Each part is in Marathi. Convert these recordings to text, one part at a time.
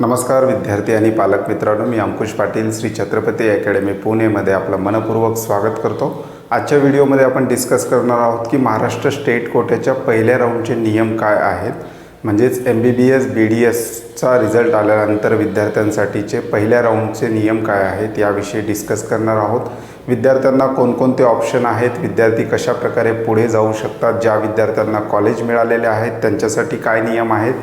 नमस्कार विद्यार्थी आणि पालक मित्रांनो मी अंकुश पाटील श्री छत्रपती अकॅडमी पुणेमध्ये आपलं मनपूर्वक स्वागत करतो. आजच्या व्हिडिओमध्ये आपण डिस्कस करणार आहोत की महाराष्ट्र स्टेट कोट्याच्या पहिल्या राऊंडचे नियम काय आहेत. म्हणजेच M B B S B D एसचा result आल्यानंतर विद्यार्थ्यांसाठीचे पहिल्या राऊंडचे नियम काय आहेत याविषयी डिस्कस करणार आहोत. विद्यार्थ्यांना कोणकोणते ऑप्शन आहेत विद्यार्थी कशाप्रकारे पुढे जाऊ शकतात ज्या विद्यार्थ्यांना कॉलेज मिळालेले आहेत त्यांच्यासाठी काय नियम आहेत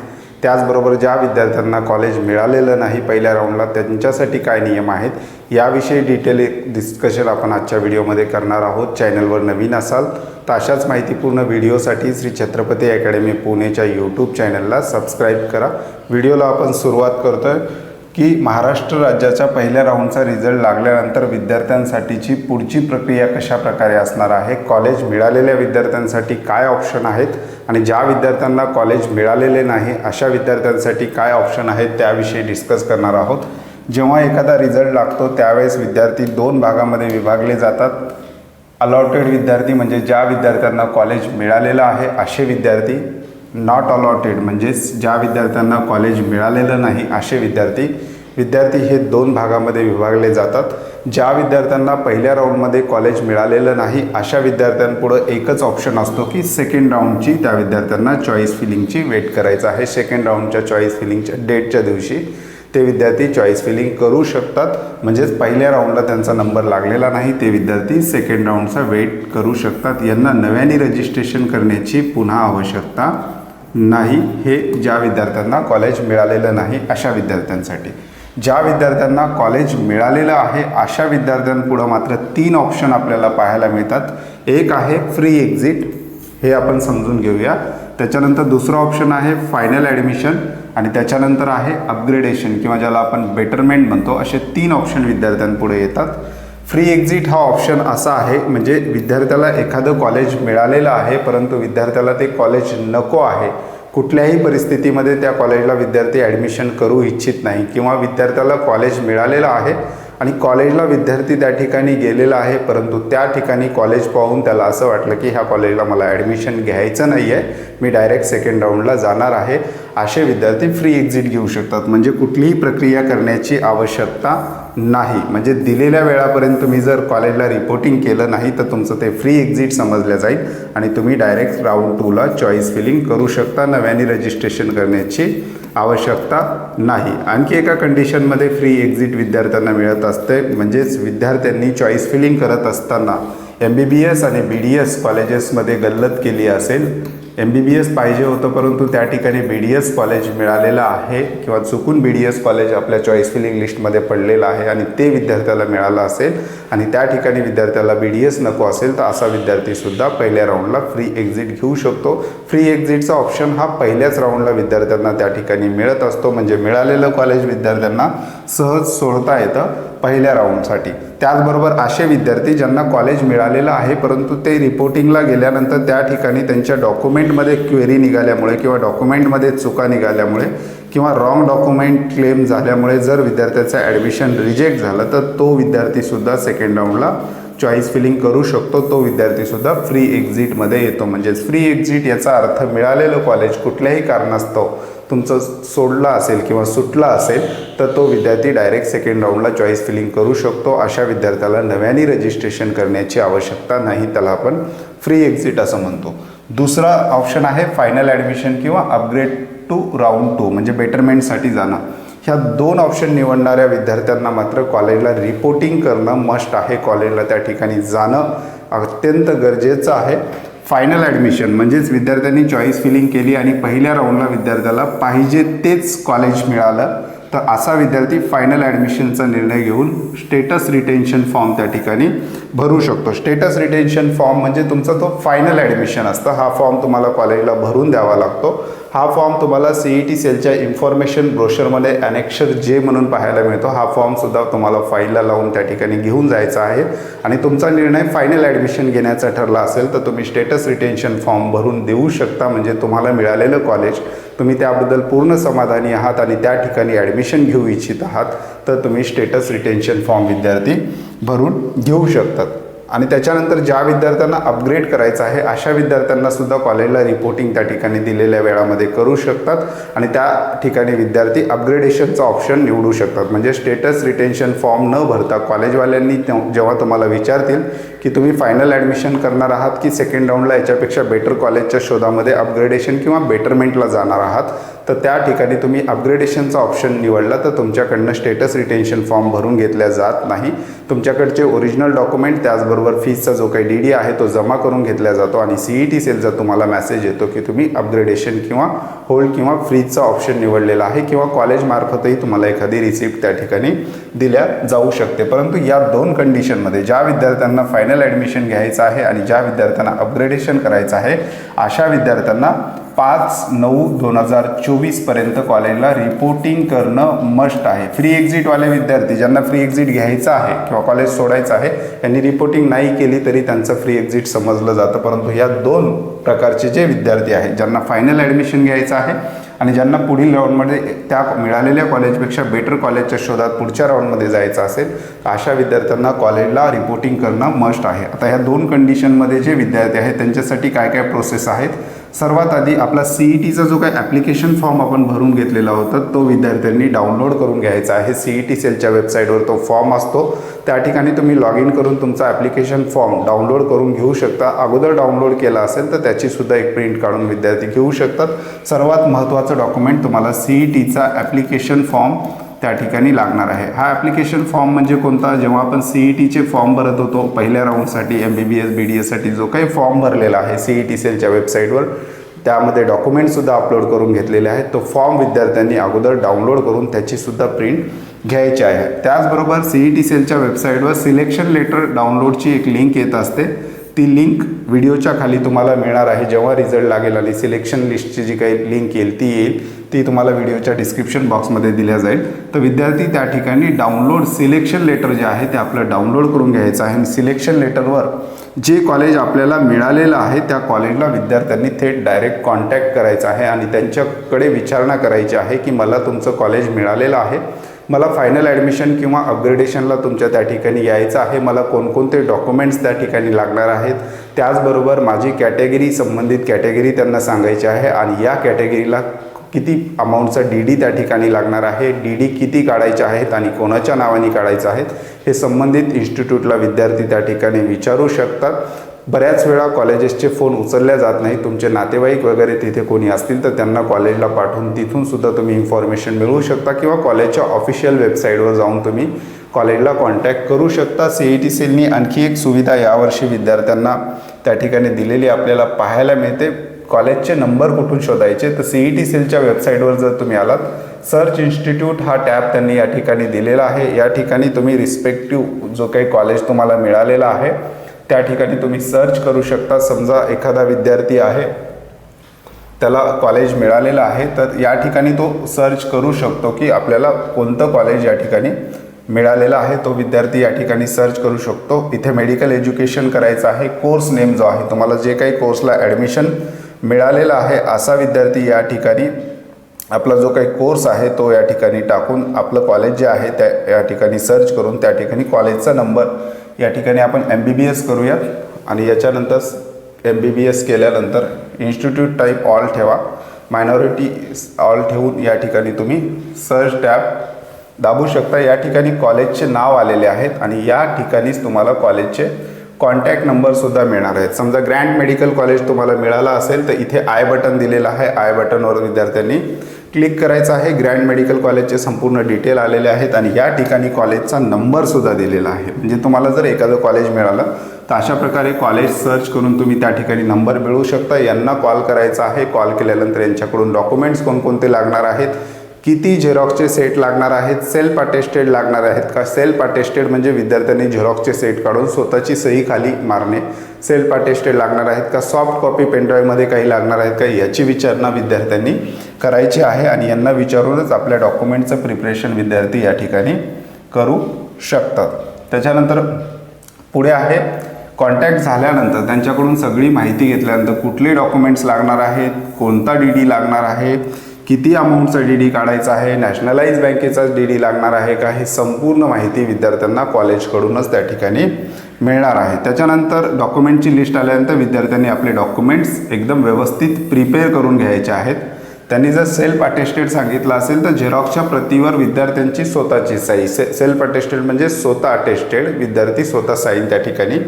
त्याचबरोबर ज्या विद्यार्थ्यांना कॉलेज मिळालेलं नाही पहिल्या राऊंडला त्यांच्यासाठी काय नियम आहेत याविषयी डिटेल डिस्कशन आपण आजच्या व्हिडिओमध्ये करणार आहोत. चॅनलवर नवीन असाल तर अशाच माहितीपूर्ण व्हिडिओसाठी श्री छत्रपती अकॅडमी पुणेच्या यूट्यूब चॅनलला सबस्क्राईब करा. व्हिडिओला आपण सुरुवात करतो आहे की महाराष्ट्र राज्याच्या पहिल्या राऊंडचा रिझल्ट लागल्यानंतर विद्यार्थ्यांसाठीची पुढची प्रक्रिया कशा प्रकारे असणार आहे? कॉलेज मिळालेल्या विद्यार्थ्यांसाठी काय ऑप्शन आहेत? आणि ज्या विद्यार्थ्यांना कॉलेज मिळालेले नाही अशा विद्यार्थ्यांसाठी काय ऑप्शन आहेत? त्याविषयी डिस्कस करणार आहोत. जेव्हा एखादा रिझल्ट लागतो त्यावेळेस विद्यार्थी दोन भागामध्ये विभागले जातात. अलॉटेड विद्यार्थी म्हणजे ज्या विद्यार्थ्यांना कॉलेज मिळालेलं आहे असे विद्यार्थी नॉट अलॉटेड म्हणजेच ज्या विद्यार्थ्यांना कॉलेज मिळालेलं नाही असे विद्यार्थी विद्यार्थी हे दोन भागामध्ये विभागले जातात. ज्या विद्यार्थ्यांना पहिल्या राऊंडमध्ये कॉलेज मिळालेलं नाही अशा विद्यार्थ्यांपुढं एकच ऑप्शन असतो की सेकंड राऊंडची त्या विद्यार्थ्यांना चॉईस फिलिंगची वेट करायचं आहे. सेकंड राऊंडच्या चॉईस फिलिंगच्या डेटच्या दिवशी ते विद्यार्थी चॉईस फिलिंग करू शकतात. म्हणजेच पहिल्या राऊंडला त्यांचा नंबर लागलेला नाही ते विद्यार्थी सेकंड राऊंडचा वेट करू शकतात. यांना नव्याने रजिस्ट्रेशन करण्याची पुन्हा आवश्यकता नाही हे ज्या विद्यार्थ्यांना कॉलेज मिळालेलं नाही अशा विद्यार्थ्यांसाठी. ज्या विद्यार्थ्यांना कॉलेज मिळालेलं आहे अशा विद्यार्थ्यांपुढं मात्र तीन ऑप्शन आपल्याला पाहायला मिळतात. एक आहे फ्री एक्झिट हे आपण समजून घेऊया. त्याच्यानंतर दुसरं ऑप्शन आहे फायनल ॲडमिशन आणि त्याच्यानंतर आहे अपग्रेडेशन किंवा ज्याला आपण बेटरमेंट म्हणतो. असे तीन ऑप्शन विद्यार्थ्यांपुढे येतात. फ्री एक्झिट हा ऑप्शन असा आहे म्हणजे विद्यार्थ्याला एखादं कॉलेज मिळालेलं आहे परंतु विद्यार्थ्याला ते कॉलेज नको आहे. कुठल्याही परिस्थितीमध्ये त्या कॉलेजला विद्यार्थी ॲडमिशन करू इच्छित नाही किंवा विद्यार्थ्याला कॉलेज मिळालेलं आहे आणि कॉलेजला विद्यार्थी त्या ठिकाणी गेलेला आहे परंतु त्या ठिकाणी कॉलेज पाहून त्याला असं वाटलं की ह्या कॉलेजला मला ॲडमिशन घ्यायचं नाही आहे मी डायरेक्ट सेकंड राऊंडला जाणार आहे. असे विद्यार्थी फ्री एक्झिट घेऊ शकतात. म्हणजे कुठलीही प्रक्रिया करण्याची आवश्यकता नाही. म्हणजे दिलेल्या वेळापर्यंत तुम्ही जर कॉलेजला रिपोर्टिंग केलं नाही तर तुमचं ते फ्री एक्झिट समजलं जाईल आणि तुम्ही डायरेक्ट राऊंड टूला चॉईस फिलिंग करू शकता नव्याने रजिस्ट्रेशन करण्याची आवश्यकता नाही. आणखी एका कंडिशनमध्ये फ्री एक्झिट विद्यार्थ्यांना मिळत असते. म्हणजेच विद्यार्थ्यांनी चॉईस फिलिंग करत असताना एम बी बी एस आणि बी डी एस कॉलेजेसमध्ये गल्लत केली असेल एम बी बी एस पाहिजे होतं परंतु त्या ठिकाणी बी डी एस कॉलेज मिळालेलं आहे किंवा चुकून बी डी एस कॉलेज आपल्या चॉईस फिलिंग लिस्टमध्ये पडलेलं आहे आणि ते विद्यार्थ्याला मिळालं असेल आणि त्या ठिकाणी विद्यार्थ्याला बी डी एस नको असेल तर असा विद्यार्थीसुद्धा पहिल्या राऊंडला फ्री एक्झिट घेऊ शकतो. फ्री एक्झिटचा ऑप्शन हा पहिल्याच राऊंडला विद्यार्थ्यांना त्या ठिकाणी मिळत असतो. म्हणजे मिळालेलं कॉलेज विद्यार्थ्यांना सहज सोडता येतं. पहिल्या राऊंडसाठी त्याचबरोबर असे विद्यार्थी ज्यांना कॉलेज मिळालेलं आहे परंतु ते रिपोर्टिंगला गेल्यानंतर त्या ठिकाणी त्यांच्या डॉक्युमेंटमध्ये क्वेरी निघाल्यामुळे किंवा डॉक्युमेंटमध्ये चुका निघाल्यामुळे किंवा रॉंग डॉक्युमेंट क्लेम झाल्यामुळे जर विद्यार्थ्याचं ॲडमिशन रिजेक्ट झालं तर तो विद्यार्थीसुद्धा सेकंड राऊंडला चॉईस फिलिंग करू शकतो. तो विद्यार्थीसुद्धा फ्री एक्झिटमध्ये येतो. म्हणजेच फ्री एक्झिट याचा अर्थ मिळालेलं कॉलेज कुठल्याही कारणास्तव तुमचं सोडलं असेल किंवा सुटला असेल तर तो विद्यार्थी डायरेक्ट सेकंड राऊंडला चॉईस फिलिंग करू शकतो. अशा विद्यार्थ्याला नव्याने रजिस्ट्रेशन करण्याची आवश्यकता नाही त्याला आपण फ्री एक्झिट असं म्हणतो. दुसरा ऑप्शन आहे फायनल ॲडमिशन किंवा अपग्रेड टू राऊंड टू म्हणजे बेटरमेंटसाठी जाणं. ह्या दोन ऑप्शन निवडणाऱ्या विद्यार्थ्यांना मात्र कॉलेजला रिपोर्टिंग करणं मस्ट आहे. कॉलेजला त्या ठिकाणी जाणं अत्यंत गरजेचं आहे. फायनल ॲडमिशन म्हणजेच विद्यार्थ्यांनी चॉईस फिलिंग केली आणि पहिल्या राऊंडला विद्यार्थ्याला पाहिजे तेच कॉलेज मिळालं तर असा विद्यार्थी फायनल ॲडमिशनचा निर्णय घेऊन स्टेटस रिटेन्शन फॉर्म त्या ठिकाणी भरू शकतो. स्टेटस रिटेन्शन फॉर्म म्हणजे तुमचा तो फायनल ॲडमिशन असतं. हा फॉर्म तुम्हाला कॉलेजला भरून द्यावा लागतो. हा फॉर्म तुम्हाला सी ई टी सेलच्या इन्फॉर्मेशन ब्रोशरमध्ये अनेक्षर जे म्हणून पाहायला मिळतो. हा फॉर्मसुद्धा तुम्हाला फाईलला लावून त्या ठिकाणी घेऊन जायचा आहे. आणि तुमचा निर्णय फायनल ॲडमिशन घेण्याचा ठरला असेल तर तुम्ही स्टेटस रिटेन्शन फॉर्म भरून देऊ शकता. म्हणजे तुम्हाला मिळालेलं कॉलेज तुम्ही त्याबद्दल पूर्ण समाधानी आहात आणि त्या ठिकाणी ॲडमिशन घेऊ इच्छित आहात तर तुम्ही स्टेटस रिटेन्शन फॉर्म विद्यार्थी भरून घेऊ शकतात. आणि त्याच्यानंतर ज्या विद्यार्थ्यांना अपग्रेड करायचं आहे अशा विद्यार्थ्यांना सुद्धा कॉलेजला रिपोर्टिंग त्या ठिकाणी दिलेल्या वेळामध्ये करू शकतात. आणि त्या ठिकाणी विद्यार्थी अपग्रेडेशनचा ऑप्शन निवडू शकतात. म्हणजे स्टेटस रिटेन्शन फॉर्म न भरता कॉलेजवाल्यांनी तेव्हा- जेव्हा तुम्हाला विचारतील की तुम्ही फायनल ॲडमिशन करणार आहात की सेकंड राऊंडला याच्यापेक्षा बेटर कॉलेजच्या शोधामध्ये अपग्रेडेशन किंवा बेटरमेंटला जाणार आहात तर त्या ठिकाणी तुम्ही अपग्रेडेशनचा ऑप्शन निवडला तर तुमच्याकडनं स्टेटस रिटेन्शन फॉर्म भरून घेतल्या जात नाही. तुमच्याकडचे ओरिजिनल डॉक्युमेंट त्याचबरोबर फीजचा जो काही डी डी आहे तो जमा करून घेतला जातो. आणि सी ई टी सेलचा तुम्हाला मेसेज येतो की तुम्ही अपग्रेडेशन किंवा होल्ड किंवा फ्रीजचा ऑप्शन निवडलेला आहे किंवा कॉलेजमार्फतही तुम्हाला एखादी रिसिप्ट त्या ठिकाणी दिल्या जाऊ शकते. परंतु या दोन कंडिशनमध्ये ज्या विद्यार्थ्यांना फायनल ॲडमिशन घ्यायचं आहे आणि ज्या विद्यार्थ्यांना अपग्रेडेशन करायचं आहे अशा विद्यार्थ्यांना पाच नऊ दोन हजार चोवीसपर्यंत कॉलेजला रिपोर्टिंग करणं मस्ट आहे. फ्री एक्झिटवाले विद्यार्थी ज्यांना फ्री एक्झिट घ्यायचं आहे किंवा कॉलेज सोडायचं आहे. यांनी रिपोर्टिंग नाही केली तरी त्यांचं फ्री एक्झिट समजलं जातं. परंतु या दोन प्रकारचे जे विद्यार्थी आहेत ज्यांना फायनल ॲडमिशन घ्यायचं आहे आणि ज्यांना पुढील राऊंडमध्ये त्या मिळालेल्या कॉलेजपेक्षा बेटर कॉलेजच्या शोधात पुढच्या राऊंडमध्ये जायचं असेल तर अशा विद्यार्थ्यांना कॉलेजला रिपोर्टिंग करणं मस्ट आहे. आता ह्या दोन कंडिशनमध्ये जे विद्यार्थी आहेत त्यांच्यासाठी काय काय प्रोसेस आहेत सर्वात आधी आपला सी ई टीचा जो काही ॲप्लिकेशन फॉर्म आपण भरून घेतलेला होता तो विद्यार्थ्यांनी डाउनलोड करून घ्यायचा आहे. सी ई टी सेलच्या वेबसाईटवर तो फॉर्म असतो. त्या ठिकाणी तुम्ही लॉग इन करून तुमचा ॲप्लिकेशन फॉर्म डाउनलोड करून घेऊ शकता. अगोदर डाउनलोड केला असेल तर त्याचीसुद्धा एक प्रिंट काढून विद्यार्थी घेऊ शकतात. सर्वात महत्त्वाचं डॉक्युमेंट तुम्हाला सी ई टीचा ॲप्लिकेशन फॉर्म त्या ठिकाणी लागणार आहे. हा ॲप्लिकेशन फॉर्म म्हणजे कोणता? जेव्हा आपण सी ई टीचे फॉर्म भरत होतो पहिल्या राऊंडसाठी M B B S B D एससाठी जो काही फॉर्म भरलेला आहे सी ई टी सेलच्या वेबसाईटवर त्यामध्ये डॉक्युमेंटसुद्धा अपलोड करून घेतलेले आहेत. तो फॉर्म विद्यार्थ्यांनी अगोदर डाउनलोड करून त्याचीसुद्धा प्रिंट घ्यायची आहे. त्याचबरोबर सी ई टी सेलच्या वेबसाईटवर सिलेक्शन लेटर डाउनलोडची एक लिंक येत असते. ती लिंक व्हिडिओच्या खाली तुम्हाला मिळणार आहे. जेव्हा रिझल्ट लागेल आणि सिलेक्शन लिस्टची जी काही लिंक येईल ती येईल ती तुम्हाला व्हिडिओच्या डिस्क्रिप्शन बॉक्समध्ये दिल्या जाईल. तर विद्यार्थी त्या ठिकाणी डाउनलोड सिलेक्शन लेटर जे आहे ते आपलं डाउनलोड करून घ्यायचं आहे. आणि सिलेक्शन लेटरवर जे कॉलेज आपल्याला मिळालेलं आहे त्या कॉलेजला विद्यार्थ्यांनी थेट डायरेक्ट कॉन्टॅक्ट करायचा आहे. आणि त्यांच्याकडे विचारणा करायची आहे की मला तुमचं कॉलेज मिळालेलं आहे. मला फायनल ॲडमिशन किंवा अपग्रेडेशनला तुमच्या त्या ठिकाणी यायचं आहे. मला कोणकोणते डॉक्युमेंट्स त्या ठिकाणी लागणार आहेत त्याचबरोबर माझी कॅटेगरी संबंधित कॅटेगरी त्यांना सांगायची आहे आणि या कॅटेगरीला किती अमाऊंटचा डी डी त्या ठिकाणी लागणार आहे डी डी किती काढायचे आहेत आणि कोणाच्या नावाने काढायचं आहेत हे संबंधित इन्स्टिट्यूटला विद्यार्थी त्या ठिकाणी विचारू शकतात. बऱ्याच वेळा कॉलेजेसचे फोन उचलल्या जात नाही तुमचे नातेवाईक वगैरे तिथे कोणी असतील तर त्यांना कॉलेजला पाठवून तिथून सुद्धा तुम्ही इन्फॉर्मेशन मिळवू शकता किंवा कॉलेजच्या ऑफिशियल वेबसाईटवर जाऊन तुम्ही कॉलेजला कॉन्टॅक्ट करू शकता. सी ई टी सेलनी आणखी एक सुविधा यावर्षी विद्यार्थ्यांना त्या ठिकाणी दिलेली आपल्याला पाहायला मिळते. कॉलेजचे नंबर कुठून शोधायचे? तर सी ई टी सेलच्या वेबसाईटवर जर तुम्ही आलात सर्च इन्स्टिट्यूट हा टॅब त्यांनी या ठिकाणी दिलेला आहे. या ठिकाणी तुम्ही रिस्पेक्टिव्ह जो काही कॉलेज तुम्हाला मिळालेला आहे त्या ठिकाणी तुम्ही सर्च करू शकता. समजा एखादा विद्यार्थी आहे त्याला कॉलेज मिळालेलं आहे तर या ठिकाणी तो सर्च करू शकतो की आपल्याला कोणतं कॉलेज या ठिकाणी मिळालेला आहे. तो विद्यार्थी या ठिकाणी सर्च करू शकतो. इथे मेडिकल एज्युकेशन करायचं आहे. कोर्स नेम जो आहे तुम्हाला जे काही कोर्सला ॲडमिशन मिळालेला आहे असा विद्यार्थी या ठिकाणी आपला जो काही कोर्स आहे तो या ठिकाणी टाकून आपलं कॉलेज जे आहे त्या या ठिकाणी सर्च करून त्या ठिकाणी कॉलेजचा नंबर या ठिकाणी आपण एम बी बी एस करूयात आणि याच्यानंतर एम बी बी एस केल्यानंतर इन्स्टिट्यूट टाईप ऑल ठेवा. मायनॉरिटी ऑल ठेवून या ठिकाणी तुम्ही सर्च टॅब दाबू शकता. या ठिकाणी कॉलेजचे नाव आलेले आहेत आणि या ठिकाणीच तुम्हाला कॉलेजचे कॉन्टॅक्ट नंबरसुद्धा मिळणार आहेत. समजा ग्रँड मेडिकल कॉलेज तुम्हाला मिळालं असेल तर इथे आय बटन दिलेलं आहे. आय बटनवर विद्यार्थ्यांनी क्लिक करायचं आहे. ग्रँड मेडिकल कॉलेजचे संपूर्ण डिटेल आलेले आहेत आणि या ठिकाणी कॉलेजचा नंबरसुद्धा दिलेला आहे. म्हणजे तुम्हाला जर एखादं कॉलेज मिळालं तर अशा प्रकारे कॉलेज सर्च करून तुम्ही त्या ठिकाणी नंबर मिळवू शकता. यांना कॉल करायचा आहे. कॉल केल्यानंतर यांच्याकडून डॉक्युमेंट्स कोणकोणते लागणार आहेत किती झेरॉक्सचे सेट लागणार आहेत? सेल्फ अटेस्टेड लागणार आहेत का? सेल्फ अटेस्टेड म्हणजे विद्यार्थ्यांनी झेरॉक्सचे सेट काढून स्वतःची सही खाली मारणे. सेल्फ अटेस्टेड लागणार आहेत का? सॉफ्ट कॉपी पेनड्राईव्हमध्ये काही लागणार आहेत का? याची विचारणा विद्यार्थ्यांनी करायची आहे आणि यांना विचारूनच आपल्या डॉक्युमेंटचं प्रिपरेशन विद्यार्थी या ठिकाणी करू शकतात. त्याच्यानंतर पुढे आहे कॉन्टॅक्ट झाल्यानंतर त्यांच्याकडून सगळी माहिती घेतल्यानंतर कुठले डॉक्युमेंट्स लागणार आहेत? कोणता डी डी लागणार आहे? किती अमाऊंटचा डी डी काढायचा आहे नॅशनलाइज बँकेचाच डी डी लागणार आहे का हे संपूर्ण माहिती विद्यार्थ्यांना कॉलेजकडूनच त्या ठिकाणी मिळणार आहे. त्याच्यानंतर डॉक्युमेंटची लिस्ट आल्यानंतर विद्यार्थ्यांनी आपले डॉक्युमेंट्स एकदम व्यवस्थित प्रिपेअर करून घ्यायचे आहेत. त्यांनी जर सेल्फ अटेस्टेड सांगितलं असेल तर झेरॉक्सच्या प्रतीवर विद्यार्थ्यांची स्वतःची साई. से सेल्फ अटेस्टेड म्हणजे स्वतः अटेस्टेड विद्यार्थी स्वतः साईन त्या ठिकाणी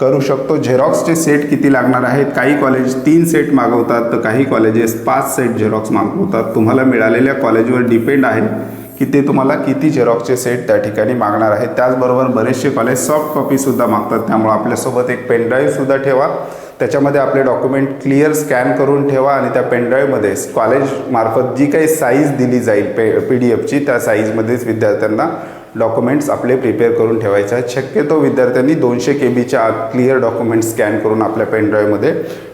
करू शकतो. झेरॉक्सचे सेट किती लागणार आहेत? काही कॉलेज तीन सेट मागवतात तर काही कॉलेजेस पाच सेट झेरॉक्स मागवतात. तुम्हाला मिळालेल्या कॉलेजवर डिपेंड आहे की ते तुम्हाला किती झेरॉक्सचे सेट त्या ठिकाणी मागणार आहेत. त्याचबरोबर बरेचसे कॉलेज सॉफ्ट कॉपीसुद्धा मागतात. त्यामुळे आपल्यासोबत एक पेनड्राईव्हसुद्धा ठेवा. त्याच्यामध्ये आपले डॉक्युमेंट क्लिअर स्कॅन करून ठेवा आणि त्या पेनड्राईव्हमध्ये कॉलेजमार्फत जी काही साईज दिली जाईल पे पी डी एफची त्या साईजमध्येच विद्यार्थ्यांना डॉक्युमेंट्स आपले प्रिपेअर करून ठेवायचे आहेत. शक्यतो विद्यार्थ्यांनी दोनशे के बीच्या आत क्लिअर डॉक्युमेंट स्कॅन करून आपल्या पेनड्राईव्हमध्ये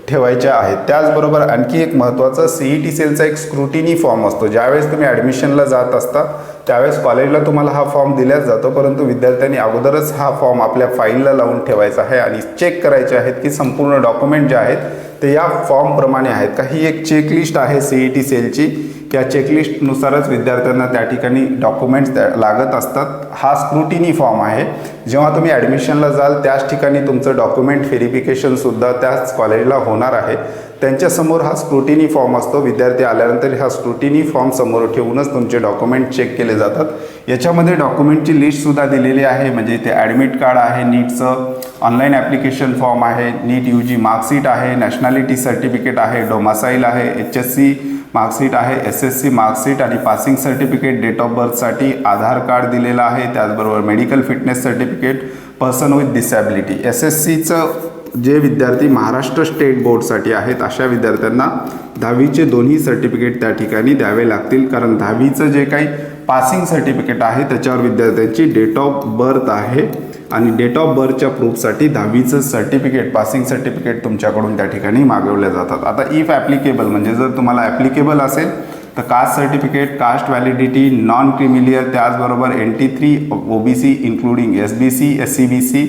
ठेवायच्या आहेत. त्याचबरोबर आणखी एक महत्त्वाचं सी ई टी सेलचा एक स्क्रुटिनी फॉर्म असतो. ज्यावेळेस तुम्ही ॲडमिशनला जात असता त्यावेळेस कॉलेजला तुम्हाला हा फॉर्म दिल्याच जातो परंतु विद्यार्थ्यांनी अगोदरच हा फॉर्म आपल्या फाईलला लावून ठेवायचा आहे आणि चेक करायचे आहेत की संपूर्ण डॉक्युमेंट जे आहेत ते या फॉर्मप्रमाणे आहेत का? ही एक चेकलिस्ट आहे सी ई टी सेलची त्या चेकलिस्टनुसारच विद्यार्थ्यांना त्या ठिकाणी डॉक्युमेंट्स लागत असतात. हा स्क्रुटिनी फॉर्म आहे. जेव्हा तुम्ही ॲडमिशनला जाल त्याच ठिकाणी तुमचं डॉक्युमेंट व्हेरिफिकेशनसुद्धा त्याच कॉलेजला होणार आहे. त्यांच्यासमोर हा स्क्रुटिनी फॉर्म असतो. विद्यार्थी आल्यानंतर हा स्क्रुटिनी फॉर्म समोर ठेवूनच तुमचे डॉक्युमेंट चेक केले जातात. याच्यामध्ये डॉक्युमेंटची लिस्टसुद्धा दिलेली आहे. म्हणजे इथे ॲडमिट कार्ड आहे नीटचं ऑनलाईन ॲप्लिकेशन फॉर्म आहे नीट यू जी मार्कशीट आहे नॅशनॅलिटी सर्टिफिकेट आहे डोमासाईल आहे एच एस सी मार्कशीट आहे एस एस सी मार्कशीट आणि पासिंग सर्टिफिकेट डेट ऑफ बर्थसाठी आधार कार्ड दिलेलं आहे त्याचबरोबर medical fitness certificate person with disability. S S सीचं जे विद्यार्थी महाराष्ट्र स्टेट बोर्डसाठी आहेत अशा विद्यार्थ्यांना दहावीचे दोन्ही सर्टिफिकेट त्या ठिकाणी द्यावे लागतील. कारण दहावीचं जे काही पासिंग सर्टिफिकेट आहे त्याच्यावर विद्यार्थ्यांची डेट ऑफ बर्थ आहे. आणि डेट ऑफ बर्थच्या प्रूफसाठी दहावीचं सर्टिफिकेट पासिंग सर्टिफिकेट तुमच्याकडून त्या ठिकाणी मागवल्या जातात. आता इफ ॲप्लिकेबल म्हणजे जर तुम्हाला ॲप्लिकेबल असेल तर caste certificate caste validity non creamy layer त्याचबरोबर N T three O B C including S B C S C B C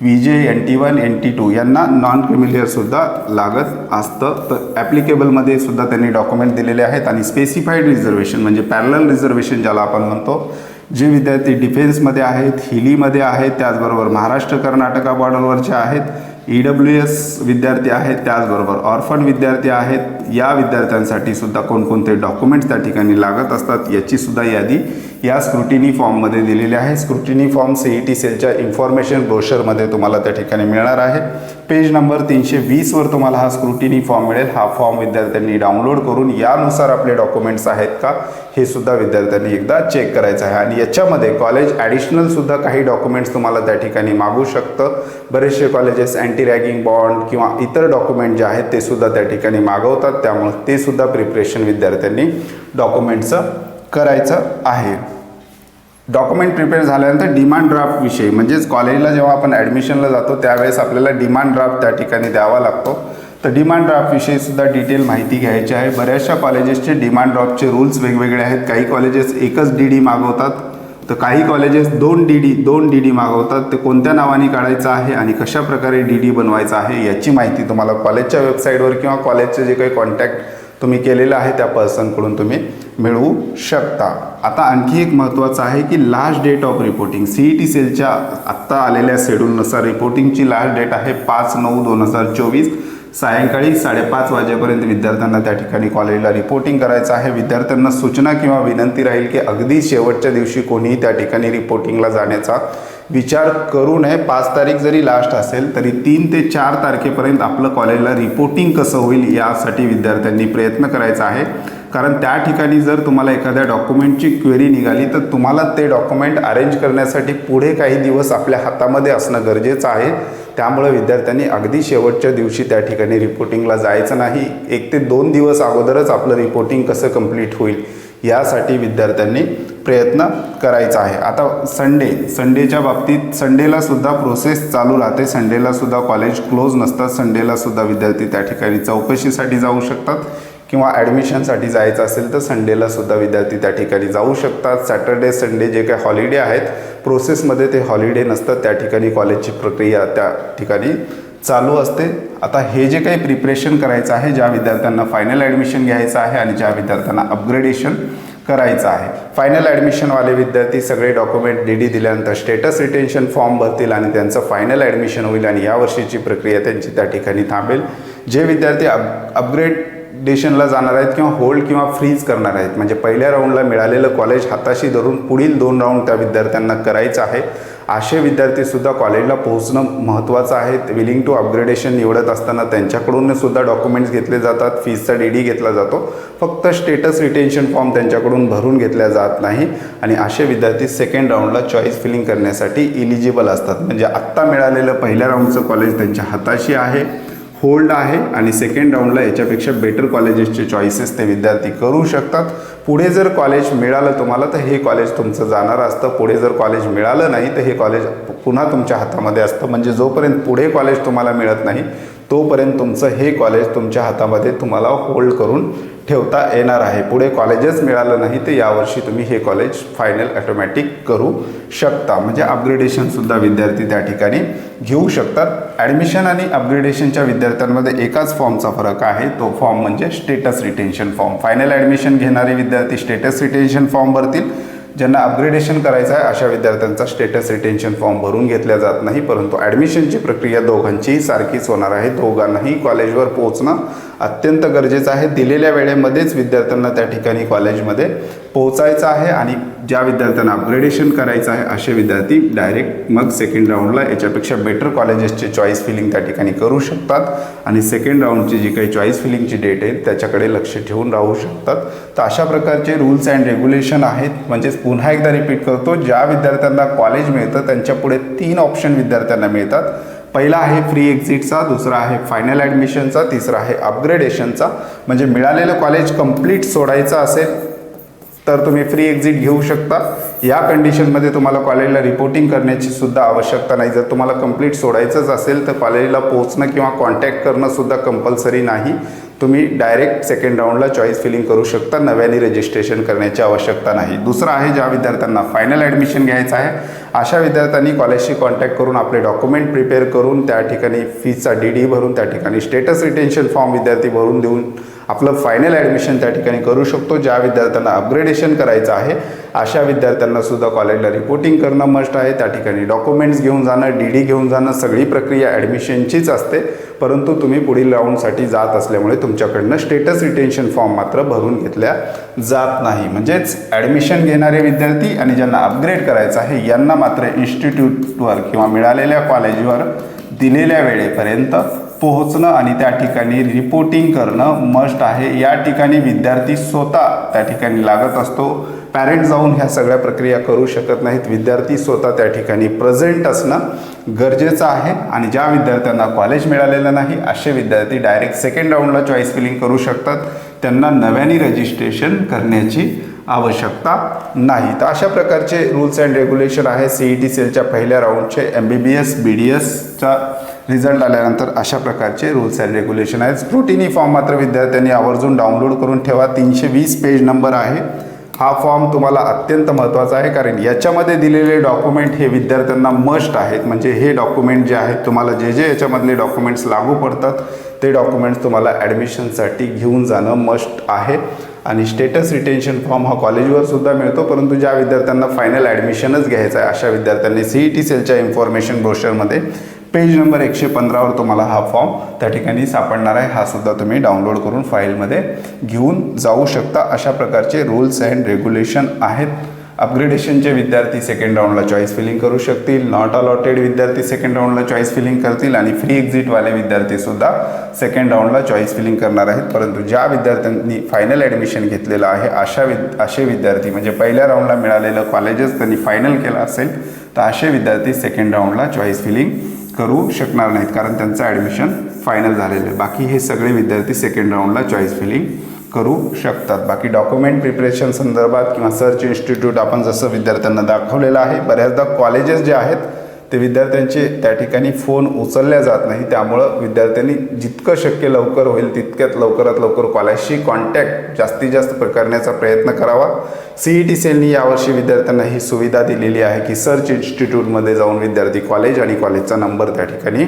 V J N T one N T two यांना नॉन क्रिमिलियरसुद्धा लागत असतं. तर ॲप्लिकेबलमध्ये सुद्धा त्यांनी डॉक्युमेंट दिलेले आहेत. आणि स्पेसिफाईड रिझर्वेशन म्हणजे पॅरल रिझर्वेशन ज्याला आपण म्हणतो जे विद्यार्थी डिफेन्समध्ये आहेत हिलीमध्ये आहेत त्याचबरोबर महाराष्ट्र कर्नाटका बॉर्डरवरचे आहेत ई डब्ल्यू एस विद्यार्थी आहेत त्याचबरोबर ऑर्फन विद्यार्थी आहेत या विद्यार्थ्यांसाठी सुद्धा कोणकोणते डॉक्युमेंट्स त्या ठिकाणी लागत असतात याची सुद्धा यादी या स्क्रुटिनी फॉर्ममध्ये दिलेली आहे. Scrutiny form C E T सेलच्या इन्फॉर्मेशन ब्रोशरमध्ये तुम्हाला त्या ठिकाणी मिळणार आहे. पेज नंबर तीनशे वीसवर तुम्हाला हा स्क्रुटिनी फॉर्म मिळेल. हा फॉर्म विद्यार्थ्यांनी डाउनलोड करून यानुसार आपले डॉक्युमेंट्स आहेत का हे सुद्धा विद्यार्थ्यांनी एकदा चेक करायचं आहे. आणि याच्यामध्ये कॉलेज ॲडिशनलसुद्धा काही डॉक्युमेंट्स तुम्हाला त्या ठिकाणी मागू शकतं. बरेचसे कॉलेजेस अँटी रॅगिंग बॉन्ड किंवा इतर डॉक्युमेंट जे आहेत ते सुद्धा त्या ठिकाणी मागवतात. त्यामुळे ते सुद्धा प्रिपरेशन विद्यार्थ्यांनी डॉक्युमेंटचं करायचं आहे. डॉक्युमेंट प्रिपेअर झाल्यानंतर डिमांड ड्राफ्टविषयी म्हणजेच कॉलेजला जेव्हा आपण ॲडमिशनला जातो त्यावेळेस आपल्याला डिमांड ड्राफ्ट त्या ठिकाणी द्यावा लागतो. तर डिमांड ड्राफ्टविषयी सुद्धा डिटेल माहिती घ्यायची आहे. बऱ्याचशा कॉलेजेसचे डिमांड ड्राफ्टचे रूल्स वेगवेगळे आहेत. काही कॉलेजेस एकच डी डी मागवतात. तर काही कॉलेजेस दोन डी डी दोन डी डी मागवतात. ते कोणत्या नावाने काढायचं आहे आणि कशा प्रकारे डी डी बनवायचं आहे याची माहिती तुम्हाला कॉलेजच्या वेबसाईटवर किंवा कॉलेजचे जे काही कॉन्टॅक्ट तुम्ही केलेलं आहे त्या पर्सनकडून तुम्ही मिळवू शकता. आता आणखी एक महत्त्वाचं आहे की last date of reporting C E T सेलच्या आत्ता आलेल्या शेड्यूलनुसार रिपोर्टिंगची लास्ट डेट आहे पाच नऊ दोन हजार चोवीस. सायंकाळी साडेपाच वाजेपर्यंत विद्यार्थ्यांना त्या ठिकाणी कॉलेजला रिपोर्टिंग करायचं आहे. विद्यार्थ्यांना सूचना किंवा विनंती राहील की अगदी शेवटच्या दिवशी कोणीही त्या ठिकाणी रिपोर्टिंगला जाण्याचा विचार करू नये. पाच तारीख जरी लास्ट असेल तरी तीन ते चार तारखेपर्यंत आपलं कॉलेजला रिपोर्टिंग कसं होईल यासाठी विद्यार्थ्यांनी प्रयत्न करायचा आहे. कारण त्या ठिकाणी जर तुम्हाला एखाद्या डॉक्युमेंटची क्वेरी निघाली तर तुम्हाला ते डॉक्युमेंट अरेंज करण्यासाठी पुढे काही दिवस आपल्या हातामध्ये असणं गरजेचं आहे. त्यामुळे विद्यार्थ्यांनी अगदी शेवटच्या दिवशी त्या ठिकाणी रिपोर्टिंगला जायचं नाही. एक ते दोन दिवस अगोदरच आपलं रिपोर्टिंग कसं कंप्लीट होईल यासाठी विद्यार्थ्यांनी प्रयत्न करायचा आहे. आता संडे संडेच्या बाबतीत संडेलासुद्धा प्रोसेस चालू राहते. संडेलासुद्धा कॉलेज क्लोज नसतात. संडेला सुद्धा विद्यार्थी त्या ठिकाणी चौकशीसाठी जाऊ शकतात. किंवा ॲडमिशनसाठी जायचं असेल तर संडेला सुद्धा विद्यार्थी त्या ठिकाणी जाऊ शकतात. सॅटर्डे संडे जे काही हॉलिडे आहेत प्रोसेसमध्ये ते हॉलिडे नसतात. त्या ठिकाणी कॉलेजची प्रक्रिया त्या ठिकाणी चालू असते. आता हे जे काही प्रिपरेशन करायचं आहे ज्या विद्यार्थ्यांना फायनल ॲडमिशन घ्यायचं आहे आणि ज्या विद्यार्थ्यांना अपग्रेडेशन करायचं आहे. फायनल ॲडमिशनवाले विद्यार्थी सगळे डॉक्युमेंट डी डी दिल्यानंतर स्टेटस रिटेन्शन फॉर्म भरतील आणि त्यांचं फायनल ॲडमिशन होईल आणि या वर्षीची प्रक्रिया त्यांची त्या ठिकाणी थांबेल. जे विद्यार्थी अप अपग्रेड डेशनला जाणार आहेत किंवा होल्ड किंवा फ्रीज करणार आहेत. म्हणजे पहिल्या राऊंडला मिळालेलं कॉलेज हाताशी धरून पुढील दोन राऊंड त्या विद्यार्थ्यांना करायचं आहे. असे विद्यार्थीसुद्धा कॉलेजला पोहोचणं महत्त्वाचं आहे. विलिंग टू अपग्रेडेशन निवडत असताना त्यांच्याकडून सुद्धा डॉक्युमेंट्स घेतले जातात. फीजचा डी डी घेतला जातो. फक्त स्टेटस रिटेन्शन फॉर्म त्यांच्याकडून भरून घेतल्या जात नाही. आणि असे विद्यार्थी सेकंड राऊंडला चॉईस फिलिंग करण्यासाठी इलिजिबल असतात. म्हणजे आत्ता मिळालेलं पहिल्या राऊंडचं कॉलेज त्यांच्या हाताशी आहे. होल्ड आहे आणि सेकंड राऊंडला याच्यापेक्षा बेटर कॉलेजेसचे चॉईसेस ते विद्यार्थी करू शकतात. पुढे जर कॉलेज मिळालं तुम्हाला तर हे कॉलेज तुमचं जाणार असतं. पुढे जर कॉलेज मिळालं नाही तर हे कॉलेज पुन्हा तुमच्या हातामध्ये असतं. म्हणजे जोपर्यंत पुढे कॉलेज तुम्हाला मिळत नाही तोपर्यंत तुमचं हे कॉलेज तुमच्या हातामध्ये तुम्हाला होल्ड करून ठेवता येणार आहे. पुढे कॉलेजच मिळालं नाही तर यावर्षी तुम्ही हे कॉलेज फायनल ॲटोमॅटिक करू शकता. म्हणजे अपग्रेडेशनसुद्धा विद्यार्थी त्या ठिकाणी घेऊ शकतात. ॲडमिशन आणि अपग्रेडेशनच्या विद्यार्थ्यांमध्ये एकाच फॉर्मचा फरक आहे. तो फॉर्म म्हणजे status retention form final admission घेणारे विद्यार्थी स्टेटस रिटेन्शन फॉर्म भरतील. ज्यांना अपग्रेडेशन करायचं आहे अशा विद्यार्थ्यांचा स्टेटस रिटेन्शन फॉर्म भरून घेतला जात नाही परंतु ॲडमिशनची प्रक्रिया दोघांचीही सारखीच होणार आहे. दोघांनाही कॉलेजवर पोहोचणं अत्यंत गरजेचं आहे. दिलेल्या वेळेमध्येच विद्यार्थ्यांना त्या ठिकाणी कॉलेजमध्ये पोहोचायचं आहे आणि ज्या विद्यार्थ्यांना अपग्रेडेशन करायचं आहे असे विद्यार्थी डायरेक्ट मग सेकंड राऊंडला याच्यापेक्षा बेटर कॉलेजेसचे चॉईस फिलिंग त्या ठिकाणी करू शकतात. आणि सेकंड राऊंडची जी काही चॉईस फिलिंगची डेट आहे त्याच्याकडे लक्ष ठेवून राहू शकतात. तर अशा प्रकारचे रूल्स अँड रेग्युलेशन आहेत. म्हणजेच पुन्हा एकदा रिपीट करतो ज्या विद्यार्थ्यांना कॉलेज मिळतं त्यांच्यापुढे तीन ऑप्शन विद्यार्थ्यांना मिळतात. पहिला आहे फ्री एक्झिटचा दुसरा आहे फायनल ॲडमिशनचा तिसरा आहे अपग्रेडेशनचा म्हणजे मिळालेलं कॉलेज कंप्लीट सोडायचं असेल तर तुम्ही फ्री एक्झिट घेऊ शकता. या कंडिशनमध्ये तुम्हाला कॉलेजला रिपोर्टिंग करण्याची सुद्धा आवश्यकता नाही. जर तुम्हाला कंप्लीट सोडायचंच असेल तर कॉलेजला पोहोचणं किंवा कॉन्टॅक्ट करणंसुद्धा कंपल्सरी नाही. तुम्ही डायरेक्ट सेकंड राऊंडला चॉईस फिलिंग करू शकता. नव्याने रजिस्ट्रेशन करण्याची आवश्यकता नाही. दुसरं आहे ज्या विद्यार्थ्यांना फायनल ॲडमिशन घ्यायचं आहे अशा विद्यार्थ्यांनी कॉलेजशी कॉन्टॅक्ट करून आपले डॉक्युमेंट प्रिपेअर करून त्या ठिकाणी फीचा डी डी भरून त्या ठिकाणी स्टेटस रिटेन्शन फॉर्म विद्यार्थी भरून देऊन आपलं फायनल ॲडमिशन त्या ठिकाणी करू शकतो ज्या विद्यार्थ्यांना अपग्रेडेशन करायचं आहे अशा विद्यार्थ्यांना सुद्धा कॉलेजला रिपोर्टिंग करणं मस्ट आहे. त्या ठिकाणी डॉक्युमेंट्स घेऊन जाणं डी डी घेऊन जाणं सगळी प्रक्रिया ॲडमिशनचीच असते. परंतु तुम्ही पुढील राऊंडसाठी जात असल्यामुळे तुमच्याकडनं स्टेटस रिटेन्शन फॉर्म मात्र भरून घेतल्या जात नाही. म्हणजेच ॲडमिशन घेणारे विद्यार्थी आणि ज्यांना अपग्रेड करायचं आहे यांना मात्र इन्स्टिट्यूटवर किंवा मिळालेल्या कॉलेजवर दिलेल्या वेळेपर्यंत पोहोचणं आणि त्या ठिकाणी रिपोर्टिंग करणं मस्ट आहे. या ठिकाणी विद्यार्थी स्वतः त्या ठिकाणी लागत असतो. पॅरेंट जाऊन ह्या सगळ्या प्रक्रिया करू शकत नाहीत. विद्यार्थी स्वतः त्या ठिकाणी प्रेझेंट असणं गरजेचं आहे आणि ज्या विद्यार्थ्यांना कॉलेज मिळालेलं नाही असे विद्यार्थी डायरेक्ट सेकंड राऊंडला चॉईस फिलिंग करू शकतात. त्यांना नव्याने रजिस्ट्रेशन करण्याची आवश्यकता नाही. तर अशा प्रकारचे रूल्स अँड रेग्युलेशन आहे. सी ई टी सेलच्या पहिल्या राऊंडचे M B B S B D एसचा result आल्यानंतर अशा प्रकारचे रूल्स अँड रेग्युलेशन आहेत. स्क्रुटिनी फॉर्म मात्र विद्यार्थ्यांनी आवर्जून डाउनलोड करून ठेवा. तीनशे वीस पेज नंबर आहे. हा फॉर्म तुम्हाला अत्यंत महत्त्वाचा आहे कारण याच्यामध्ये दिलेले डॉक्युमेंट हे विद्यार्थ्यांना मस्ट आहेत. म्हणजे हे डॉक्युमेंट जे आहेत तुम्हाला जे जे याच्यामधले डॉक्युमेंट्स लागू पडतात ते डॉक्युमेंट्स तुम्हाला ॲडमिशनसाठी घेऊन जाणं मस्ट आहे. आणि स्टेटस रिटेन्शन फॉर्म हा कॉलेजवर सुद्धा मिळतो परंतु ज्या विद्यार्थ्यांना फायनल ॲडमिशनच घ्यायचं आहे अशा विद्यार्थ्यांनी सी ई टी सेलच्या इन्फॉर्मेशन ब्रोशरमध्ये पेज नंबर एकशे पंधरावर तुम्हाला हा फॉर्म त्या ठिकाणी सापडणार आहे. हा सुद्धा तुम्ही डाउनलोड करून फाईलमध्ये घेऊन जाऊ शकता. अशा प्रकारचे रूल्स अँड रेग्युलेशन आहेत. अपग्रेडेशनचे विद्यार्थी सेकंड राऊंडला चॉईस फिलिंग करू शकतील. नॉट अलॉटेड विद्यार्थी सेकंड राऊंडला चॉईस फिलिंग करतील आणि फ्री एक्झिटवाले विद्यार्थीसुद्धा सेकंड राऊंडला चॉईस फिलिंग करणार आहेत. परंतु ज्या विद्यार्थ्यांनी फायनल ॲडमिशन घेतलेलं आहे अशा विद असे विद्यार्थी म्हणजे पहिल्या राऊंडला मिळालेलं कॉलेजेस त्यांनी फायनल केलं असेल तर असे विद्यार्थी सेकंड राऊंडला चॉईस फिलिंग करू शकणार नाहीत कारण त्यांचं ॲडमिशन फायनल झालेलं आहे. बाकी हे सगळे विद्यार्थी सेकंड राऊंडला चॉईस फिलिंग करू शकतात. बाकी डॉक्युमेंट प्रिपरेशन संदर्भात किंवा सर्च इन्स्टिट्यूट आपण जसं विद्यार्थ्यांना दाखवलेलं आहे बऱ्याचदा कॉलेजेस जे आहेत ते विद्यार्थ्यांचे त्या ठिकाणी फोन उचलल्या जात नाही. त्यामुळं विद्यार्थ्यांनी जितकं शक्य लवकर होईल तितक्यात लवकरात लवकर कॉलेजशी कॉन्टॅक्ट जास्तीत जास्त करण्याचा प्रयत्न करावा. सी ई टी सेलनी यावर्षी विद्यार्थ्यांना ही सुविधा दिलेली आहे की सर्च इन्स्टिट्यूटमध्ये जाऊन विद्यार्थी कॉलेज आणि कॉलेजचा नंबर त्या ठिकाणी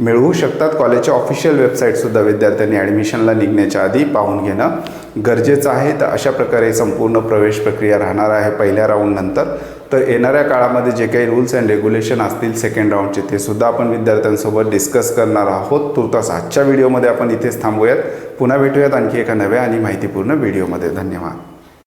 मिळवू शकतात. कॉलेजच्या ऑफिशियल वेबसाईटसुद्धा विद्यार्थ्यांनी ॲडमिशनला निघण्याच्या आधी पाहून घेणं गरजेचं आहे. तर अशा प्रकारे संपूर्ण प्रवेश प्रक्रिया राहणार आहे. पहिल्या राऊंडनंतर तर येणाऱ्या काळामध्ये जे काही रूल्स अँड रेग्युलेशन असतील सेकंड राऊंडचे ते सुद्धा आपण विद्यार्थ्यांसोबत डिस्कस करणार आहोत. तुर्तास आजच्या व्हिडिओमध्ये आपण इथेच थांबूयात. पुन्हा भेटूयात आणखी एका नव्या आणि माहितीपूर्ण व्हिडिओमध्ये धन्यवाद.